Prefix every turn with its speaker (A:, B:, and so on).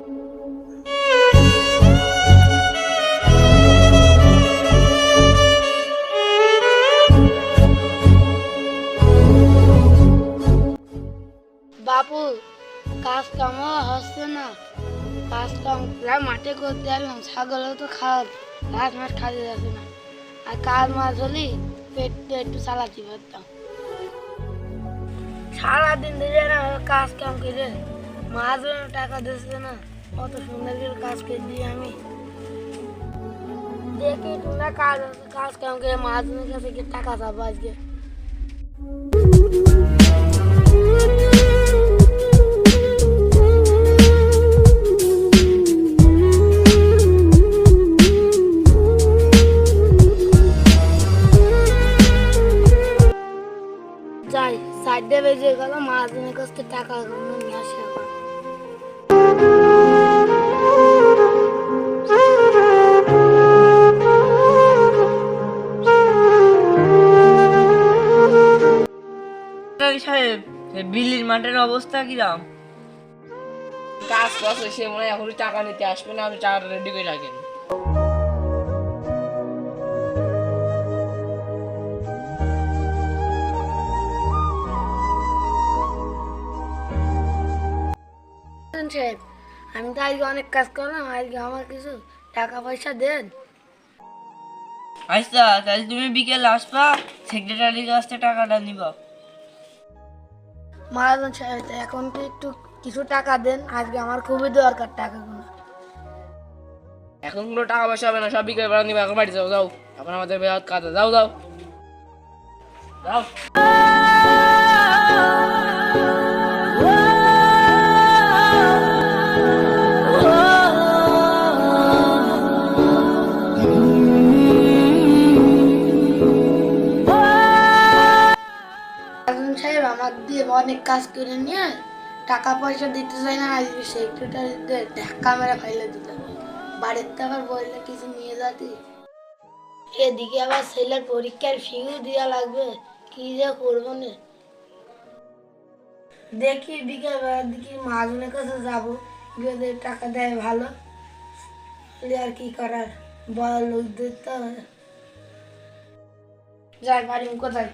A: বাপু কাজ কামও হচ্ছে না। কাজ কাম প্রায় মাঠে করতে এলাম ছাগলও তো খাওয়া ঘাস মাছ খাতে যাচ্ছে না। আর কাজ মাছ হলি পেটটা একটু চালাতে পারতাম সারাদিন ধরে কাজ কাম করে টাকা না সুন্দর কাজ আমি। দেখি কাজ কাজ কাছে টাকা আজকে। যাই, সাইডে বেজে গেল মাঝখানে কাছ থেকে টাকা নিয়ে আসে আবার।
B: সাহেব বিল্লির মাঠের অবস্থা কিরাম?
C: কাজ করছে সে মনে হয় এখনই টাকা নিতে আসবে না আপনি টাকাটা রেডি করে রাখেন।
A: সাহেব আমি তো আজকে অনেক কাজ করলাম আজকে আমার কিছু টাকা পয়সা দেন।
B: আচ্ছা তাহলে তুমি বিকেল আসবা সেক্রেটারির কাছ থেকে টাকাটা নিবা।
A: মহাজন সাহেব এখন কি একটু কিছু টাকা দেন? আজকে আমার খুবই দরকার টাকাগুলো।
C: এখন কোনো টাকা পয়সা হবে না, সব বিকেল বেলা নিবে এখন বাড়ি যাও যাও। এখন আমাদের বেহাত কাজে যাও যাও। যাও।
A: দিয়ে অনেক কাজ করে নিয়ে টাকা পয়সা দিতে চাই না আজকে সেক্রেটারিদের ধাক্কা মেরে ফাইলে দিতে বাড়িতে আবার বললে কিছু নিয়ে যাতি। এদিকে আবার ছেলের পরীক্ষার ফিও দেওয়া লাগবে, কি যে করব না। দেখি বিকেল বেলার দিকে মহাজনের কাছে যাব, গিয়ে টাকা দেয় ভালো। আর কি করার, বড় লোকদের তো যাই বাড়ি কোথায়?